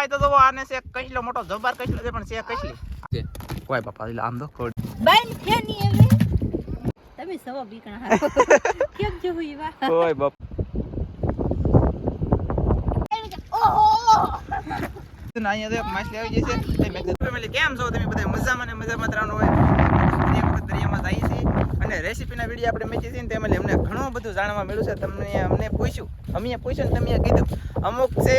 આ તો જોવો આને છે કઈલો મોટો જબર કઈલો છે પણ છે કઈલી કોઈ બાપા એટલે આમ તો ખોડ. બાઈનની હવે. તમે સવા બીકણા કેમ જો હોય વા કોઈ બાપ ઓહો! અહીંયા તો માછલી આવી જશે મેં કેમ છો? તમે બધા મજામાં ને મજામાં હોય. એક વખત દરિયામાં જાય છીએ. અને રેસીપીના વીડિયો આપણે મેચી છીએ ને તેમાં અમને ઘણું બધું જાણવા મળ્યું છે. તમને અમને પૂછ્યું. અમે પૂછ્યું ને તમે કીધું. અમુક છે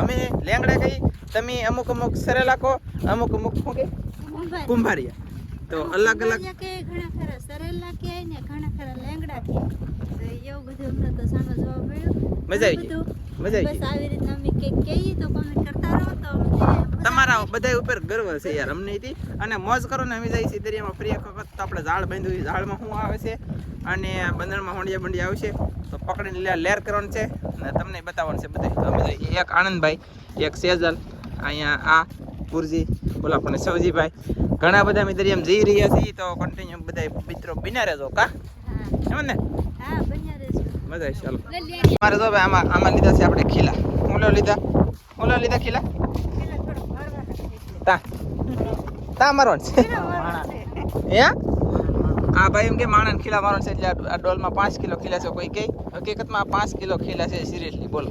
અમે લેંગડા કહી તમે અમુક અમુક સરેલા કહો અમુક અમુક શું કે? કુંભારિયા. તો અલગ અલગ ઘણા ખરા સરેલા કે ને ઘણા ખરા લેંગડા કે એવું બધું અમને તો સામે જોવા મળ્યું. મજા આવી ગઈ. મજા આવી બસ આવી રીતના અમે કે કહીએ તો કોમેન્ટ કરતા રહો તો બધા ઉપર ગર્વ છે યાર અમને થી. અને મોજ કરો ને અમે જાય છે દરિયામાં ફરી એક વખત. તો આપણે ઝાડ બાંધ્યું છે. ઝાડમાં શું આવે છે? અને બંદરમાં હોંડિયા બંડિયા આવશે. તો પકડીને લેર કરવાનું છે. અને તમને બતાવવાનું છે બધા તો અમે એક આનંદભાઈ એક સેજલ અહીંયા આ પુરજી બોલા પણ સવજીભાઈ. ઘણા બધા અમે દરિયામાં જઈ રહ્યા છીએ. તો કન્ટિન્યુ બધા મિત્રો બિના રહેજો કા? એમ ને મજા આવી ચાલો. મારે ભાઈ આમાં આમાં લીધા છે આપણે ખીલા. ઓલો લીધા? ઓલો લીધા ખીલા? છે તા મારવાનું છે. છે. હે? આ ભાઈ એમ કે માણસ ખીલા મારવાનું છે એટલે આ ડોલમાં પાંચ કિલો ખીલા છે કોઈ કઈ હકીકતમાં પાંચ કિલો ખીલા છે સિરિયસલી બોલો.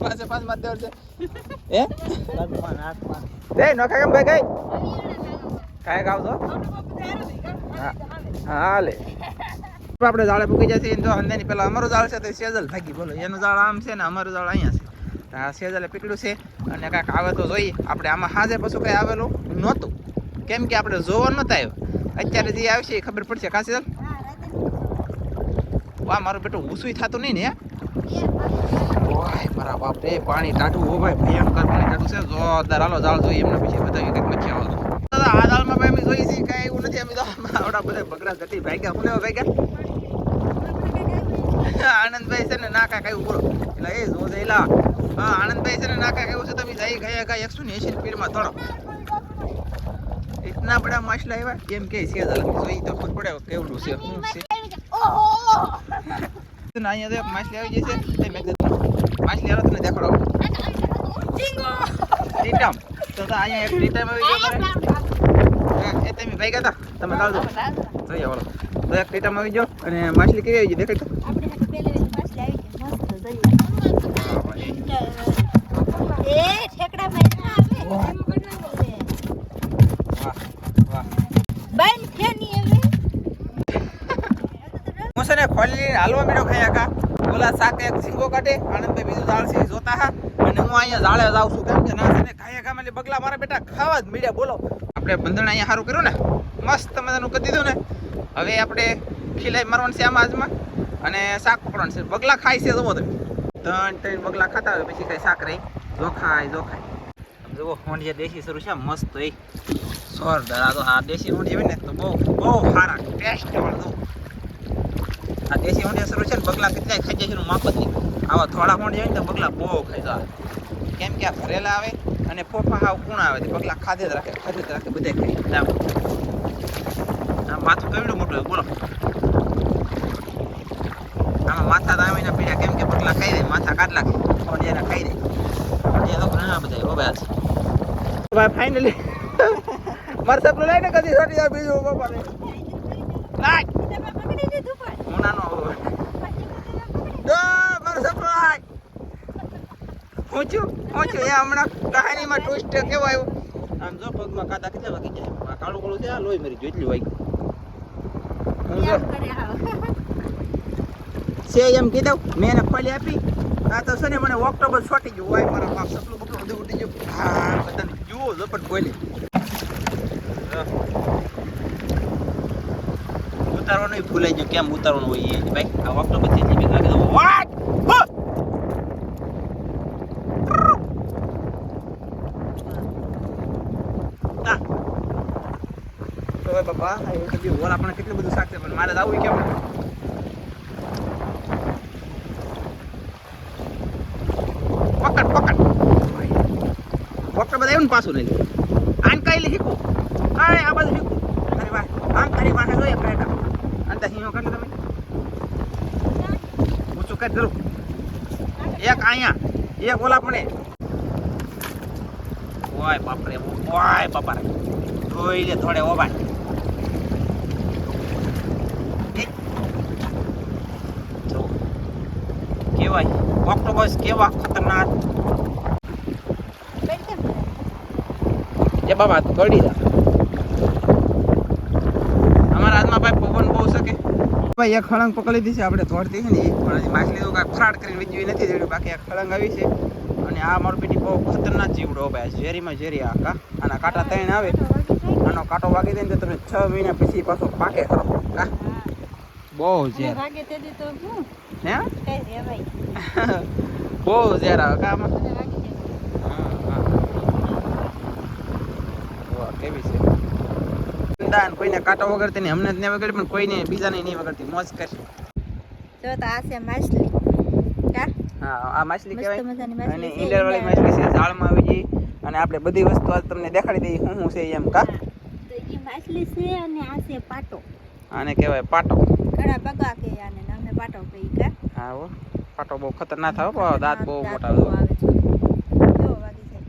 પાંચે પાંચમાં દેવડ છે. હે? દે નોખા કેમ ભાઈ કાંઈ? ગાવ તો? હા હા હાલે આપણે જાળે પૂકી જશે તો અંદરની પેલા અમારું જાળ છે તો સેજલ ભાગી બોલો. એનું જાળ આમ છે ને અમારું જાળ અહીંયા છે. આ સેજલે પીકડ્યું છે અને કાંઈક આવે તો જોઈએ. આપણે આમાં હાજે પછી કંઈ આવેલું નહોતું. કેમ કે આપણે જોવા નહોતા આવ્યો. અત્યારે જે આવશે એ ખબર પડશે. કા સેજલ વાહ, મારું બેટું ઊંસું થતું નહીં ને, હે? ઓય, મારા બાપ રે પાણી ટાટું હો ભાઈ, ભયંકર પાણી ટાટું છે. જોરદાર. હાલો જાળ જોઈએ એમને પછી બતાવ્યું કંઈક મચ્છી આવો દાદા, આ દાળમાં ભાઈ અમે જોઈએ છીએ. કાંઈ એવું નથી અમે તો આવડા બધા બગડા ઘટી ભાગ્યા. કોને ભાગ્યા? આનંદભાઈ છે ને, ના, કાંઈ, કઈ બોલો એટલે એ જો જઈલા હા આનંદભાઈ છે ને નાકા કેવું છે, તમે જઈ ગયા ગયા એકસો ને એસી સ્પીડમાં તળો એટલા બધા માછલા આવ્યા, કેમ કે છે જોઈ તો ખબર પડે કેવડું છે, શું છે. ના અહીંયા તો માછલી આવી જશે તે માછલી હાલો તને દેખાડો. ટીટમ તો અહીંયા એક ટીટમ આવી ગયો તમે ભાઈ ગયા તમે લાવજો બોલો તો એક આવી ગયો અને માછલી કેવી આવી ગઈ, દેખાય આવી ગઈ જઈએ એ ઠેકડા માર્યા આવે એમ કરવાનું છે વાહ વાહ બાઈન ફેની હવે હું છે ને ખોલી હાલવા મીડો ખાયા કા ઓલા શાક એક ઝીંગો કાઢે આનંદભાઈ બીજું ઝાડ છે જોતા હા. અને હું અહીંયા ઝાડે જાઉં છું કેમ કે ના છે ને ખાયા ખા એટલે બગલા મારા બેટા ખાવા જ મીડ્યા બોલો. આપણે બંધણ અહીંયા સારું કર્યું ને? મસ્ત મજાનું કરી દીધું ને. હવે આપણે ખીલાઈ મારવાનું છે આમાં આજમાં. અને શાક પકડવાનું છે. બગલા ખાય છે જમો તમે. ત્રણ ત્રણ બગલા ખાતા હોય પછી કાંઈ શાક રહી જો ખાય જો ખાય. જુઓ, હોંડિયા દેશી શરૂ છે. મસ્ત એ સોર આ તો આ દેશી હોંડિયા હોય ને તો બહુ બહુ સારા ટેસ્ટ વાળું. આ દેશી શરૂ છે ને બગલા કેટલાય ખાઈ જાય છે એનું માપ જ નહીં. આવા થોડા ઊંડિયા હોય ને તો બગલા બહુ ખાઈ જાય કેમ કે આ ભરેલા આવે અને ફોફા હાવ કુણ આવે તો બગલા ખાધે જ રાખે, ખાધે જ રાખે, બધે ખાઈ આ માથું કેવડું મોટું બોલો. આમાં માથા તો આવે એના પીડા કેમ કે બગલા ખાઈ દે માથા કાઢ નાખે ઊંડિયાને ખાઈ દે હોંડિયા તો ઘણા બધા હો છે. ભાઈ ફાઇનલી મારે સપનું લઈને કદી સોટી જાય બીજું બાપા ને પકડી લીધું પણ હું નાનો આવું મારો સપનો પહોંચ્યું પહોંચ્યું એ હમણાં કહાનીમાં ટ્વિસ્ટ કેવો આવ્યો? આમ જો પગમાં કાતા કેટલા વાગી જાય કાળું કાળું છે આ લોહી મરી ગયું એટલું છે એમ કીધું મેં એને આપી. આ તો છે ને મને ઓક્ટોબર છોટી ગયું. હોય મારા બાપ સપનું બપલું બધું ઉડી ગયું. હા બધાને જુઓ ઝપટ બોલી. ઉતારવાનું ભૂલાઈ ગયું. કેમ ઉતારવાનું હોય એ? ભાઈ આ ઓક્ટોબરથી બીક લાગે તો વાટ તો. બાપા કેટલું બધું શાક છે પણ મારે આવું કેમ? પકડ પકડ. ડોક્ટર બધા એવું પાછું લઈ આન કઈ શીખું. આ બધું શીખું. અરે વાહ આમ તારી પાસે જોઈએ બેટા અંત સિંહો તમે. ઊંચું કરી ધરું એક અહીંયા એક ઓલા પણ ઓય બાપરે ઓય બાપા રે જોઈ લે થોડે ઓ ભાઈ એ. જો. કેવાય ઓક્ટોબસ કેવા ખતરનાક. એ બાબા તોડી દા અમારા હાથમાં ભાઈ પવન બહુ શકે ભાઈ એક ખળંગ પકડી દીધી છે. આપણે તોડતી છે ને પણ હજી માછલી તો કાંઈ ફરાડ કરીને વીજવી નથી જેવી બાકી એક ખળંગ આવી છે. અને આ મારું બહુ ખતરનાક જીવડો ભાઈ ઝેરીમાં ઝેરી આ કા. આના કાંટા ત્રણ આવે. આનો કાંટો વાગી દે ને તો તમે છ મહિના પછી પાછો પાકે કરો બહુ ઝેર. હું? બહુ ઝેર આવે કા આમાં? અને વાગી. જાય હા, હા. વાહ, કેવી છે. દાન કોઈને કાંટા વગરતી નહીં અમને જ નહીં વગડી પણ કોઈને બીજાને નહીં વગડતી. મોજ કરશે જો તો આ છે માછલી. હા આ માછલી કહેવાય. અને ઈંડર વાળી માછલી છે ઝાડમાં આવી ગઈ. અને આપણે બધી વસ્તુ આજ તમને દેખાડી દઈએ શું શું છે એમ કા? એ માછલી છે અને આ છે પાટો. આને કહેવાય પાટો. ઘણા બગા કે આને ને અમે પાટો કહી કા? હા હો. પાટો બહુ ખતરનાક થાય દાંત બહુ મોટા આવે છે જો વાગી જાય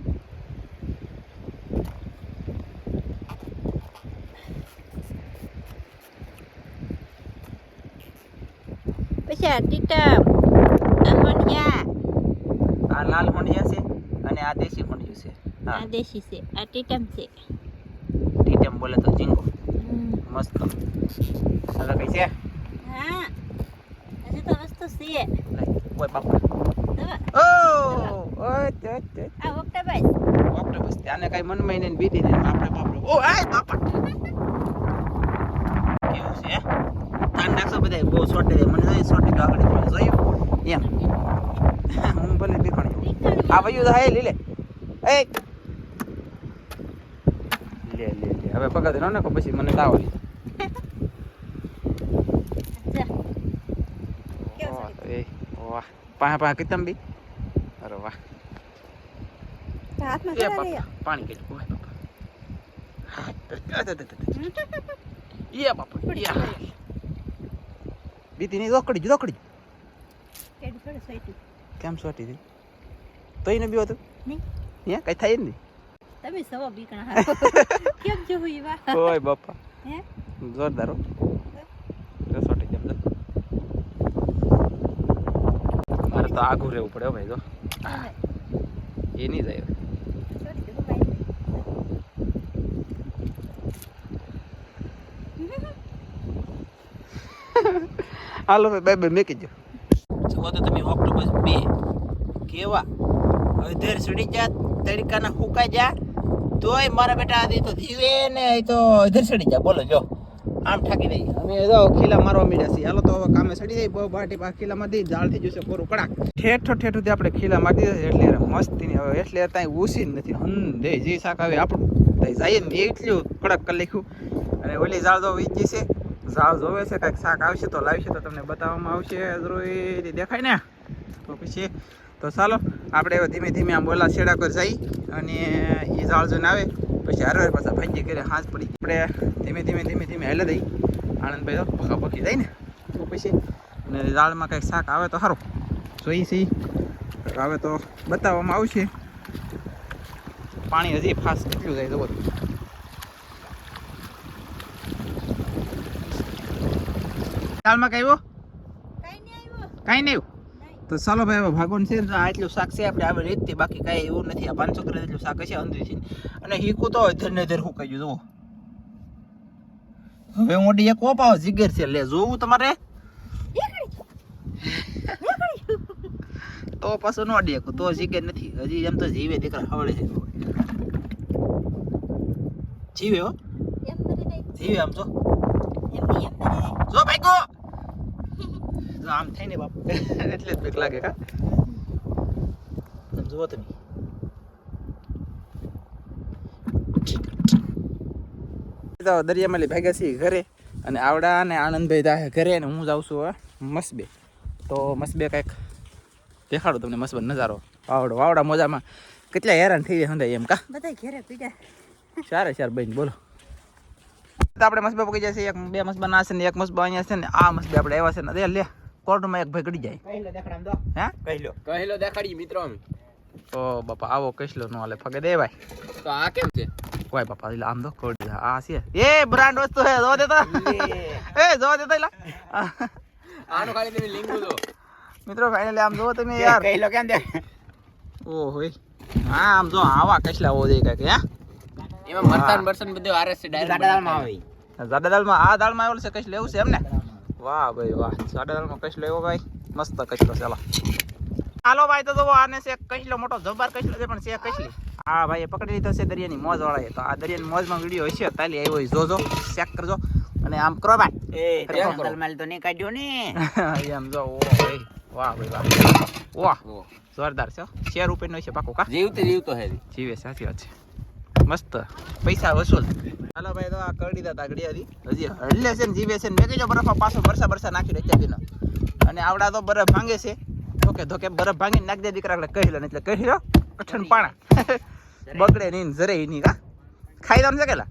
પછી આ ટીટા આ લાલ હોંડિયા છે અને આ દેશી હોંડિયું છે. આ દેશી છે આ ટીટમ છે. ટીટેમ બોલે તો ઝીંગો. મસ્ત હવે કઈ છે? હા. હજી તો વસ્તુ છે. ઓય બાપા. ઓ ઓય તે તે. આ ઓક્ટોબસ ઓક્ટોપસ ત્યાંને કઈ મનમાં ને બીતી ને બાપરે બાપરે ઓ આય બાપા કેવું છે તાન નાખશો બધા બહુ શોર્ટ દે મને જોઈ શોર્ટ દે આગળ જોયું. એમ. હું ભલે દેખાણ આ વયું તો હાય લીલે. એ. લે લે લે. હવે પગત ન ને પછી મને તાવ આવી વાહ પાહે પાહે કિતમ બી અરે વાહ. હાથમાં એ ચડા બાપા ગયા પાણી કે ઓય બાપા હા, અ, અ, અ, અ, અ. એ બાપા યા બીતી નહીં રોકડી જ રોકડી કેડી થોડું સોઈતું કેમ સોટી હતી? તો એને બી હતું નહીં. હે કઈ થાય નહીં. તમે સવા બીકણા કેમ જો હોય વા ઓય બાપા. હે? જોરદાર હો. સોટી જમ મારે તો આઘું રહેવું પડે ભાઈ તો એ નહીં જાય. Ha ha ભાઈ હાલો ભાઈ બાય બાય મેકી જો જુઓ તો તમે ઓક્ટોબસ બે. કેવા? હવે ધેર સડી જા તડકાના હુકાઈ જા. તોય મારા બેટા આદી તો ધીવે ને તો ધેર સડી જા. બોલો જો. આમ ઠાકી દઈ અમે જો ખીલા મારવા મીડ્યા છીએ. હાલો તો હવે કામે સડી જાય. બહુ બાટી પા ખીલામાં દઈ જાળથી જોશે પૂરું. કડાક. ઠેઠો ઠેઠ સુધી આપણે ખીલા મારી દીધા એટલે મસ્તી ની હવે એટલે ત્યાં ઉસી જ નથી. હંદે જે શાક આવે આપણું. ત્યાં જઈએ ને એટલું. કડક કરી લખ્યું અને ઓલી જાળ તો વીજી છે. ઝાડ જોવે છે, કાંઈક શાક આવશે તો લાવશે તો તમને બતાવવામાં આવશે. જરૂરી દેખાય ને? તો પછી, તો ચાલો, આપણે ધીમે ધીમે આમ બોલા છેડા પર જઈ અને એ ઝાડ જોઈને આવે. પછી હારે હારે પાછા ભાજી કરે હાથ પડી. આપણે ધીમે ધીમે ધીમે ધીમે હેલે દઈ. આનંદભાઈ તો પકા પકી જાય ને? તો પછી, અને ઝાડમાં કાંઈક શાક આવે તો સારું જોઈ સી. આવે તો બતાવવામાં આવશે. પાણી હજી ફાસ્ટ કેટલું જાય જબર દાળમાં કઈ આવ્યો? કાઈ નહીં તો ચાલો ભાઈ હવે ભાગવાન છે આ એટલું શાક છે આપણે આવે રીતથી બાકી કાંઈ એવું નથી. આ પાંચસો ગ્રામ એટલું શાક છે. અંદરથી અને હીકું તો ધરને ધર હું કહ્યું જુઓ. હવે હું ઓડી એક ઓપ જીગર છે. લે જોવું તમારે? તો પાછું ન અડી શકું તો જીગે નથી. હજી એમ તો જીવે દીકરા હવળે છે. જીવે હો. જીવે આમ તો જો ભાઈ જો આમ થાય ને બાપુ. એટલે જ બીક લાગે કા? તમે જુઓ તમે. તો દરિયામાં ભાગ્યા છીએ ઘરે અને આવડા અને આનંદભાઈ દાહે ઘરે અને હું જાઉં છું હવે મસબે. તો મસબે કંઈક દેખાડું તમને મસબે નજારો. વાવડો વાવડા મોજામાં કેટલા હેરાન થઈ ગયા હંધાય એમ કા? બધા ઘેરે પીડા. સારા ચાર બહેન બોલો. આપણે મસબા પકી જાય છે એક બે મસબા ના છે ને એક મસબા અહીંયા છે ને આ મસબા આપણે આવ્યા છે ને લે. કોર્ટમાં એક ભાઈ કડી જાય. કહેલો દેખાડ હે? કહેલો કહેલો દેખાડી મિત્રો અમે ઓ બાપા આવો કસલો નો હાલે ફગે દે ભાઈ. તો આ કેમ છે? કોઈ બાપા એટલે આમ તો કોડી આ છે. એ બ્રાન્ડ વસ્તુ હે જો દેતા એ જો દેતા લા આનો ખાલી તમે લિંક દો મિત્રો ફાઇનલી આમ જો તમે યાર. કહી લો કેમ દે ઓ હોય હા આમ જો આવા કસલા હો દે કાંઈક હે? એમાં મરસાન બરસાન બધું આરસ છે ડાયરેક્ટ આવે. જાડા દાળમાં આ દાળમાં આવેલું છે કશ લેવું છે એમ ને? વાહ ભાઈ વાહ. જાડા દાળમાં કસલો એવો ભાઈ? મસ્ત કસલો ચાલો. હાલો ભાઈ તો જો આને છે કચલો મોટો જબર કચલો છે પણ છે કચલી હા ભાઈ એ પકડી લીધો છે દરિયાની મોજ વાળા તો આ દરિયાની મોજમાં વીડિયો હશે તાલી આવ્યો જોજો ચેક કરજો. અને આમ કરો ભાઈ. એ તે જંગલ તો નહીં કાઢ્યો ને. એમ જો ઓ ભાઈ વાહ ભાઈ વાહ. વાહ. જોરદાર છે. શેર રૂપિયાનો છે પાકો કા? જીવતો જીવતો હે. જીવે સાચી વાત છે. મસ્ત. પૈસા વસૂલ. હાલો ભાઈ તો આ કરડી દા તાગડી હતી હજી હડલે છે ને જીવે છે ને મેં કીધું બરફમાં પાછો બરસા બરસા નાખી દે દીનો અને આવડા તો બરફ ભાંગે છે. ઓકે તો કે બરફ ભાંગી નાખી દે દીકરા કહી લો એટલે કહી લો. કઠણ પાણા. બગડે નહીં જરે નહીં. કા ખાઈ દઉં ને કેલા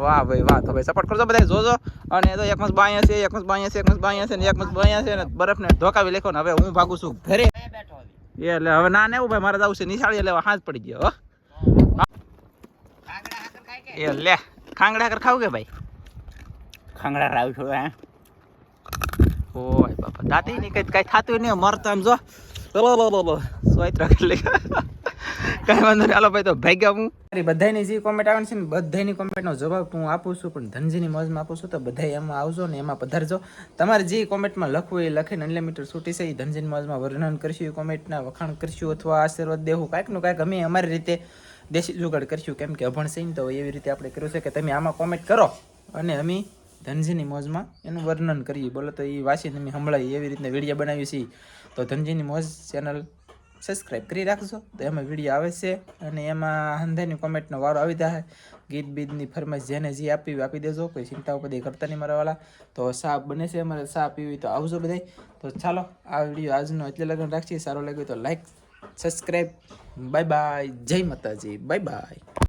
વાહ ભાઈ વાહ. તો ભાઈ સપોર્ટ કરજો બધા જોજો. અને તો એક મસ બાયા છે એક મસ બાયા છે એક મસ બાયા છે ને એક મસ બાયા છે ને બરફને ધોકાવી લેખો ને. હવે હું ભાગું છું ઘરે. એટલે હવે ના ને એવું ભાઈ મારે જવું છે. નિશાળી લેવા હાથ પડી ગયો એ લે ખાંગડા કર ખાવું કે ભાઈ? ખાંગડા રાવ છો હે? ઓય બાપા દાતી ની કઈ કઈ થાતું નહીં મરતો એમ જો. સોયત્ર એટલે કઈ વાંધો નહીં. હાલો ભાઈ, તો ભાગ્યા હું. મારી બધાની જે કોમેન્ટ આવે છે ને બધાની કોમેન્ટનો જવાબ હું આપું છું, પણ ધનજીની મોજમાં આપું છું, તો બધા એમાં આવજો ને એમાં પધારજો. તમારે જે કોમેન્ટમાં લખવું એ લખીને અનલિમિટેડ છૂટી છે, એ ધનજીની મોજમાં વર્ણન કરશું, એ કોમેન્ટના વખાણ કરશું અથવા આશીર્વાદ દેવું કાંઈકનું કાંઈક અમે અમારી રીતે દેશી જુગાડ કરશું. કેમ કે અભણ સિંહ તો એવી રીતે આપણે કર્યું છે કે તમે આમાં કોમેન્ટ કરો અને અમે ધનજીની મોજમાં એનું વર્ણન કરીએ. બોલો તો એ વાંચીને અમે સંભળાવી એવી રીતના વીડિયો બનાવી છીએ. તો ધનજીની મોજ ચેનલ સબસ્ક્રાઈબ કરી રાખજો. તો એમાં વીડિયો આવે છે અને એમાં હંધાની કોમેન્ટનો વારો આવી જાય ગીત બીતની ફરમાઈશ જેને જે આપી આપી દેજો. કોઈ ચિંતાઓ બધી કરતા નહીં મારાવાલા તો સા બને છે અમારે સા પીવી તો આવજો બધાય. તો ચાલો, આ વીડિયો આજનો એટલે લગ્ન રાખીએ. સારો લાગ્યો તો લાઈક સબસ્ક્રાઈબ બાય બાય જય માતાજી. Bye bye